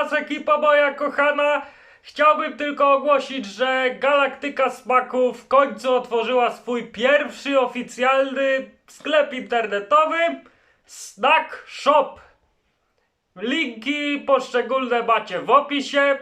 Was ekipa moja kochana. Chciałbym tylko ogłosić, że Galaktyka Smaku w końcu otworzyła swój pierwszy oficjalny sklep internetowy Snack Shop. Linki poszczególne macie w opisie.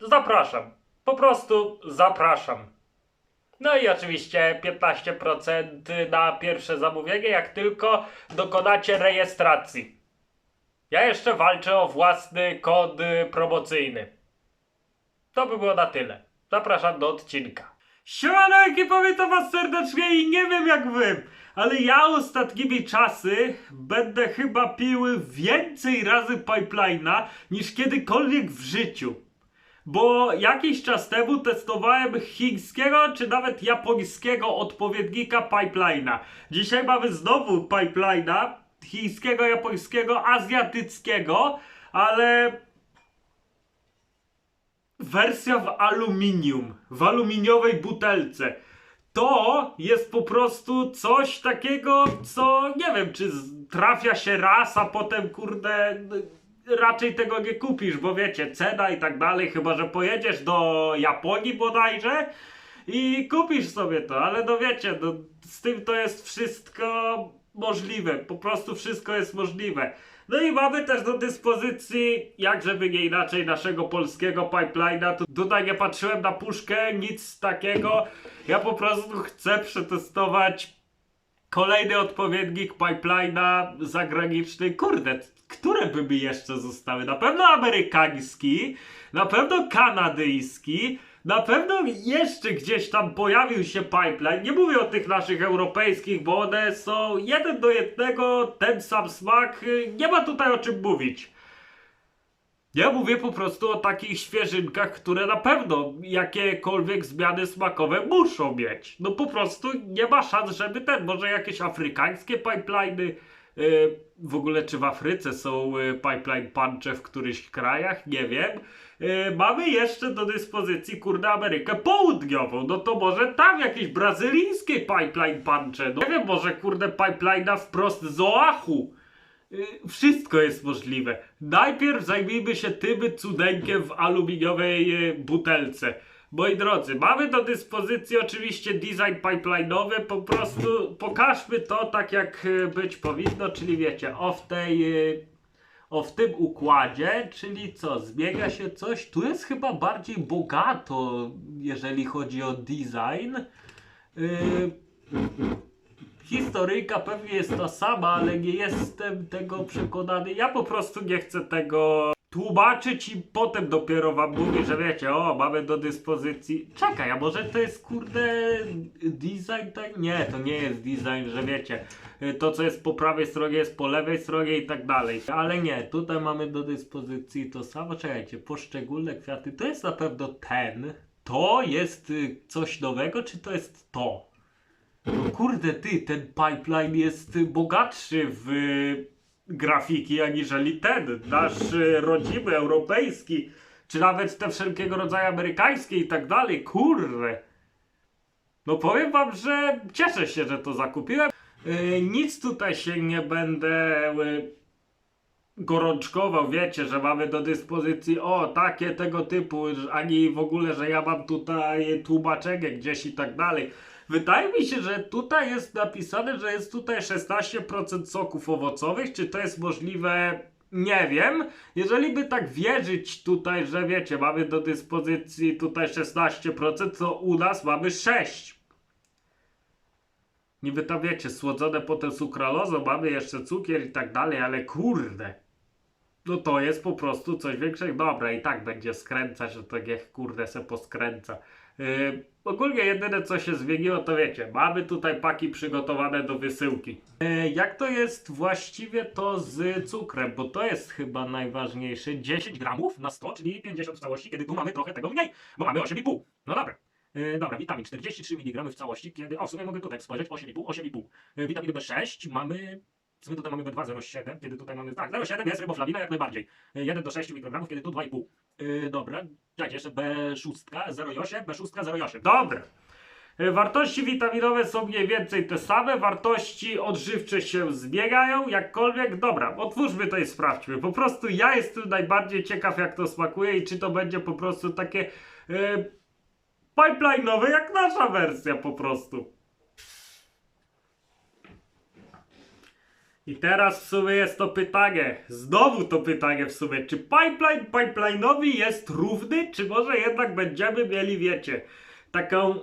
Zapraszam. Po prostu zapraszam. No i oczywiście 15% na pierwsze zamówienie, jak tylko dokonacie rejestracji. Ja jeszcze walczę o własny kod y, promocyjny. To by było na tyle. Zapraszam do odcinka. Siemano ekipa, witam was serdecznie i nie wiem jak wy, ale ja ostatnimi czasy będę chyba pił więcej razy pipelina niż kiedykolwiek w życiu. Bo jakiś czas temu testowałem chińskiego czy nawet japońskiego odpowiednika pipelina. Dzisiaj mamy znowu pipelina chińskiego, japońskiego, azjatyckiego, ale wersja w aluminium, w aluminiowej butelce. To jest po prostu coś takiego, co nie wiem, czy trafia się raz, a potem kurde raczej tego nie kupisz, bo wiecie, cena i tak dalej, chyba że pojedziesz do Japonii bodajże i kupisz sobie to, ale no wiecie, no, z tym to jest wszystko możliwe, po prostu wszystko jest możliwe. No i mamy też do dyspozycji, jak żeby nie inaczej, naszego polskiego pipelina. Tu- Tutaj nie patrzyłem na puszkę, nic takiego. Ja po prostu chcę przetestować kolejny odpowiednik pipelina zagraniczny. Kurde, które by mi jeszcze zostały? Na pewno amerykański, na pewno kanadyjski, na pewno jeszcze gdzieś tam pojawił się pipeline. Nie mówię o tych naszych europejskich, bo one są jeden do jednego, ten sam smak. Nie ma tutaj o czym mówić. Ja mówię po prostu o takich świeżynkach, które na pewno jakiekolwiek zmiany smakowe muszą mieć. No po prostu nie ma szans, żeby ten, może jakieś afrykańskie pipeliny, yy, w ogóle czy w Afryce są yy, pipeline punche w którychś krajach, nie wiem. Yy, mamy jeszcze do dyspozycji, kurde, Amerykę Południową, no to może tam jakieś brazylijskie pipeline punche, no nie wiem, może kurde pipelina wprost z Oahu. Y, Wszystko jest możliwe. Najpierw zajmijmy się tym cudeńkiem w aluminiowej y, butelce. Moi drodzy, mamy do dyspozycji oczywiście design pipeline'owy, po prostu pokażmy to tak jak y, być powinno, czyli wiecie, o w tej, y, o w tym układzie, czyli co, zmienia się coś, tu jest chyba bardziej bogato, jeżeli chodzi o design. Y, Historyjka pewnie jest ta sama, ale nie jestem tego przekonany. Ja po prostu nie chcę tego tłumaczyć i potem dopiero wam mówię, że wiecie, o, mamy do dyspozycji. Czekaj, a może to jest kurde design tak? Nie, to nie jest design, że wiecie, to co jest po prawej stronie jest po lewej stronie i tak dalej. Ale nie, tutaj mamy do dyspozycji to samo. Czekajcie, poszczególne kwiaty, to jest na pewno ten. To jest y, coś nowego, czy to jest to? No kurde ty, ten pipeline jest y, bogatszy w grafiki aniżeli ten, nasz y, rodzimy, europejski, czy nawet te wszelkiego rodzaju amerykańskie i tak dalej, kurde. No powiem wam, że cieszę się, że to zakupiłem. Y, nic tutaj się nie będę y, gorączkował, wiecie, że mamy do dyspozycji o takie tego typu, ani w ogóle, że ja mam tutaj tłumaczenie gdzieś i tak dalej. Wydaje mi się, że tutaj jest napisane, że jest tutaj 16% soków owocowych. Czy to jest możliwe? Nie wiem. Jeżeli by tak wierzyć tutaj, że wiecie, mamy do dyspozycji tutaj 16%, to u nas mamy 6%. Niby tam wiecie, słodzone potem sukralozą, mamy jeszcze cukier i tak dalej, ale kurde. No to jest po prostu coś większego. Dobra, i tak będzie skręcać, że to niech kurde se poskręca. Yy, ogólnie jedyne co się zmieniło to wiecie, mamy tutaj paki przygotowane do wysyłki. Yy, jak to jest właściwie to z cukrem, bo to jest chyba najważniejsze. 10 gramów na 100, czyli 50 w całości, kiedy tu mamy trochę tego mniej, bo mamy 8,5. No dobra. Yy, dobra, witamin 43 mg w całości, kiedy. O, w sumie mogę tutaj spojrzeć 8,5, 8,5. Yy, witamin B6 mamy. W sumie tutaj mamy B2,07, kiedy tutaj mamy. Tak, 0,7 jest ryboflawina jak najbardziej. Yy, 1 do 6 mikrogramów, kiedy tu 2,5. Yy, dobra, dajcie jeszcze B6, 0,8, B6, 0,8. Dobra. E, Wartości witaminowe są mniej więcej te same, wartości odżywcze się zbiegają, jakkolwiek. Dobra, otwórzmy to i sprawdźmy. Po prostu ja jestem najbardziej ciekaw, jak to smakuje i czy to będzie po prostu takie e, pipeline'owe, jak nasza wersja po prostu. I teraz w sumie jest to pytanie, znowu to pytanie w sumie, czy pipeline pipeline'owy jest równy, czy może jednak będziemy mieli, wiecie, taką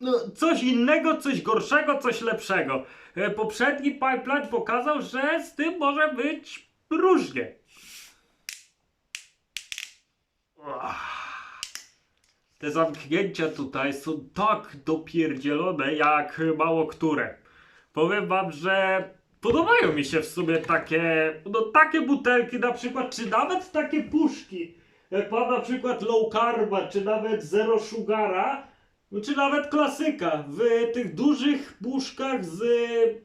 no, coś innego, coś gorszego, coś lepszego. E, Poprzedni pipeline pokazał, że z tym może być różnie. Te zamknięcia tutaj są tak dopierdzielone jak mało które. Powiem wam, że podobają mi się w sumie takie, no takie butelki na przykład, czy nawet takie puszki. Jak mam na przykład low carba, czy nawet zero sugara, no czy nawet klasyka w tych dużych puszkach z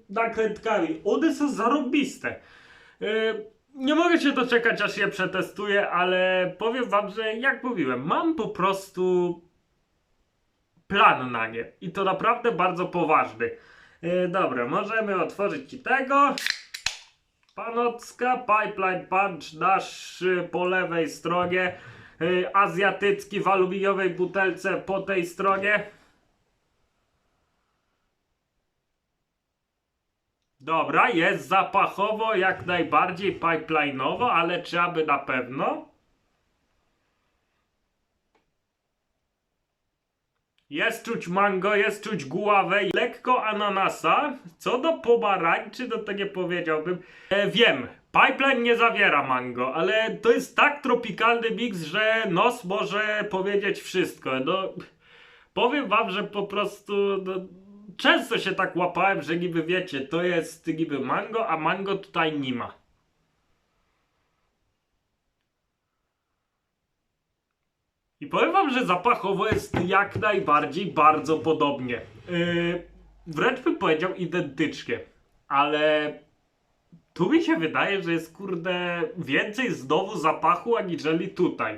nakrętkami. One są zarobiste. Yy, Nie mogę się doczekać, aż je przetestuję, ale powiem wam, że jak mówiłem, mam po prostu plan na nie. I to naprawdę bardzo poważny. Yy, dobra, możemy otworzyć i tego. Panocka, Pipeline Punch, nasz y, po lewej stronie. y, Azjatycki w aluminiowej butelce po tej stronie. Dobra, jest zapachowo jak najbardziej pipeline'owo, ale czy aby na pewno? Jest czuć mango, jest czuć guławę, lekko ananasa. Co do pomarańczy, to to nie powiedziałbym. E, wiem, pipeline nie zawiera mango, ale to jest tak tropikalny miks, że nos może powiedzieć wszystko. No, powiem wam, że po prostu no, często się tak łapałem, że niby wiecie, to jest niby mango, a mango tutaj nie ma. Powiem wam, że zapachowo jest jak najbardziej bardzo podobnie. Yy, wręcz bym powiedział identycznie. Ale tu mi się wydaje, że jest kurde więcej znowu zapachu aniżeli tutaj.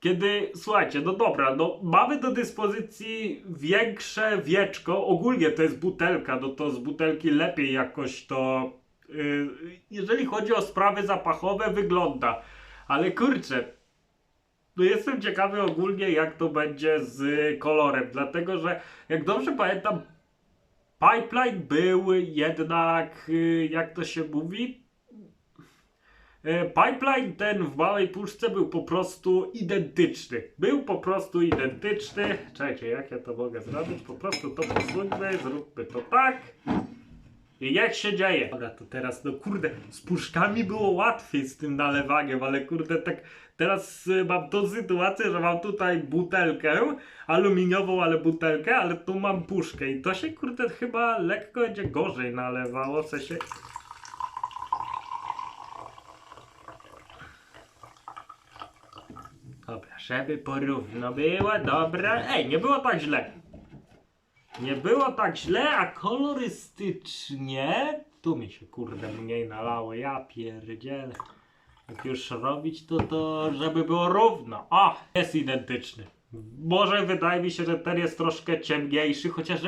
Kiedy, słuchajcie, no dobra, no mamy do dyspozycji większe wieczko, ogólnie to jest butelka, no to z butelki lepiej jakoś to, yy, jeżeli chodzi o sprawy zapachowe, wygląda. Ale kurczę, no jestem ciekawy ogólnie, jak to będzie z kolorem, dlatego że jak dobrze pamiętam, pipeline był jednak, y, jak to się mówi, y, pipeline ten w małej puszce był po prostu identyczny. Był po prostu identyczny. Czekajcie, jak ja to mogę zrobić? Po prostu to posuńmy, zróbmy to tak. Jak się dzieje? Dobra, to teraz, no kurde, z puszkami było łatwiej z tym nalewaniem, ale kurde, tak teraz y, mam tą sytuację, że mam tutaj butelkę aluminiową, ale butelkę, ale tu mam puszkę i to się kurde chyba lekko będzie gorzej nalewało, w sensie... Dobra, żeby porówno było, dobra. Ej, nie było tak źle. Nie było tak źle, a kolorystycznie tu mi się kurde mniej nalało, ja pierdzielę. Jak już robić to, to żeby było równo. O, jest identyczny. Może wydaje mi się, że ten jest troszkę ciemniejszy, chociaż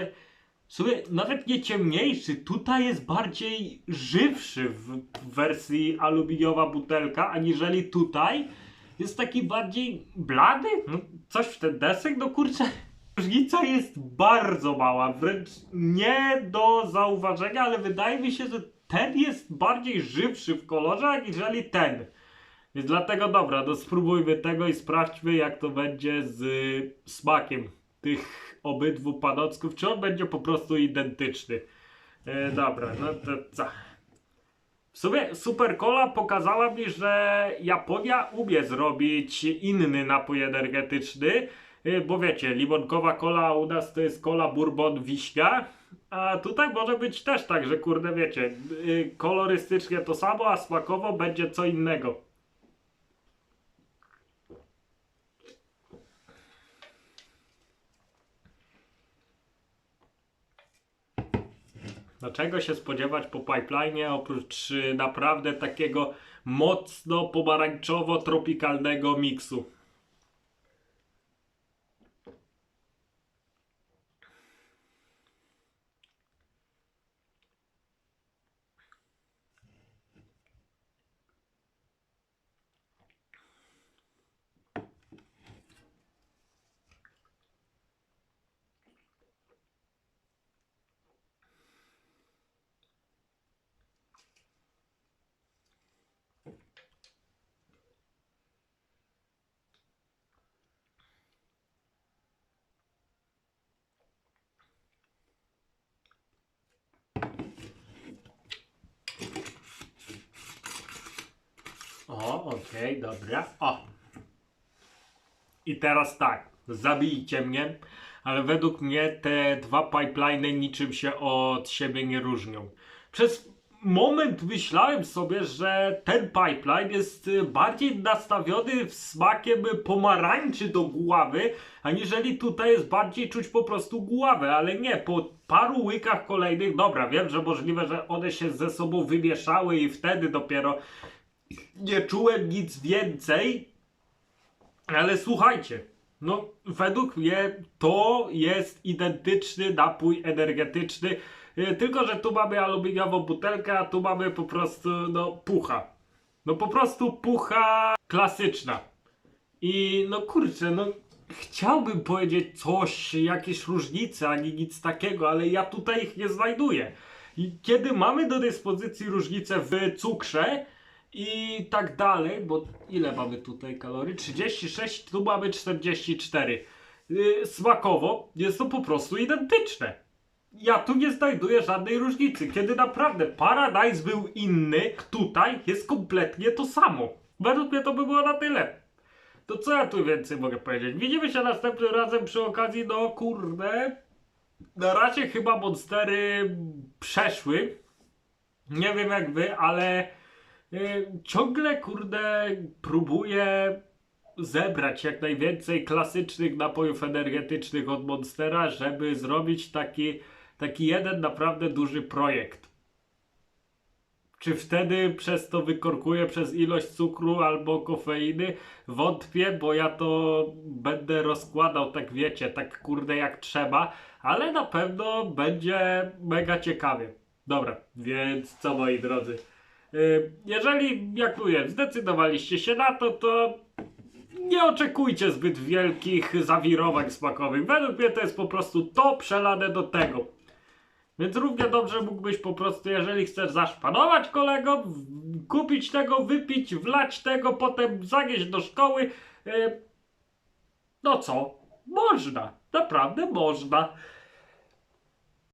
nawet nie ciemniejszy, tutaj jest bardziej żywszy w wersji aluminiowa butelka, aniżeli tutaj jest taki bardziej blady. No, coś w ten desek, no kurczę. Różnica jest bardzo mała, wręcz nie do zauważenia, ale wydaje mi się, że ten jest bardziej żywszy w kolorze, aniżeli ten. Więc dlatego dobra, no spróbujmy tego i sprawdźmy jak to będzie z smakiem tych obydwu panocków, czy on będzie po prostu identyczny. E, dobra, no to co? W sumie Super Cola pokazała mi, że Japonia umie zrobić inny napój energetyczny, bo wiecie, limonkowa cola u nas to jest cola bourbon wiśnia, a tutaj może być też tak, że kurde wiecie, y, kolorystycznie to samo, a smakowo będzie co innego. No czego się spodziewać po pipeline oprócz y, naprawdę takiego mocno pomarańczowo-tropikalnego miksu? O, okej, dobra. O. I teraz tak, zabijcie mnie, ale według mnie te dwa pipeliny niczym się od siebie nie różnią. Przez moment myślałem sobie, że ten pipeline jest y, bardziej nastawiony smakiem pomarańczy do gławy, aniżeli tutaj jest bardziej czuć po prostu gławę, ale nie, po paru łykach kolejnych, dobra, wiem, że możliwe, że one się ze sobą wymieszały i wtedy dopiero nie czułem nic więcej, ale słuchajcie, no według mnie to jest identyczny napój energetyczny, e, tylko że tu mamy aluminiową butelkę, a tu mamy po prostu no pucha. No po prostu pucha klasyczna. I no kurczę, no chciałbym powiedzieć coś, jakieś różnice, ani nic takiego, ale ja tutaj ich nie znajduję. I kiedy mamy do dyspozycji różnice w cukrze i tak dalej, bo ile mamy tutaj kalorii? 36, tu mamy 44. Yy, smakowo jest to po prostu identyczne. Ja tu nie znajduję żadnej różnicy. Kiedy naprawdę Paradise był inny, tutaj jest kompletnie to samo. Według mnie to by było na tyle. To co ja tu więcej mogę powiedzieć? Widzimy się następnym razem przy okazji, no kurde. Na razie chyba monstery przeszły. Nie wiem jak wy, ale ciągle kurde próbuję zebrać jak najwięcej klasycznych napojów energetycznych od Monstera, żeby zrobić taki, taki jeden naprawdę duży projekt. Czy wtedy przez to wykorkuję przez ilość cukru albo kofeiny? Wątpię, bo ja to będę rozkładał, tak wiecie, tak kurde jak trzeba, ale na pewno będzie mega ciekawie. Dobra, więc co moi drodzy? Yy, Jeżeli, jak mówię, zdecydowaliście się na to, to nie oczekujcie zbyt wielkich zawirowań smakowych. Według mnie to jest po prostu to przelane do tego. Więc równie dobrze mógłbyś po prostu, jeżeli chcesz zaszpanować kolego, kupić tego, wypić, wlać tego, potem zanieść do szkoły. e, No co? Można. Naprawdę można.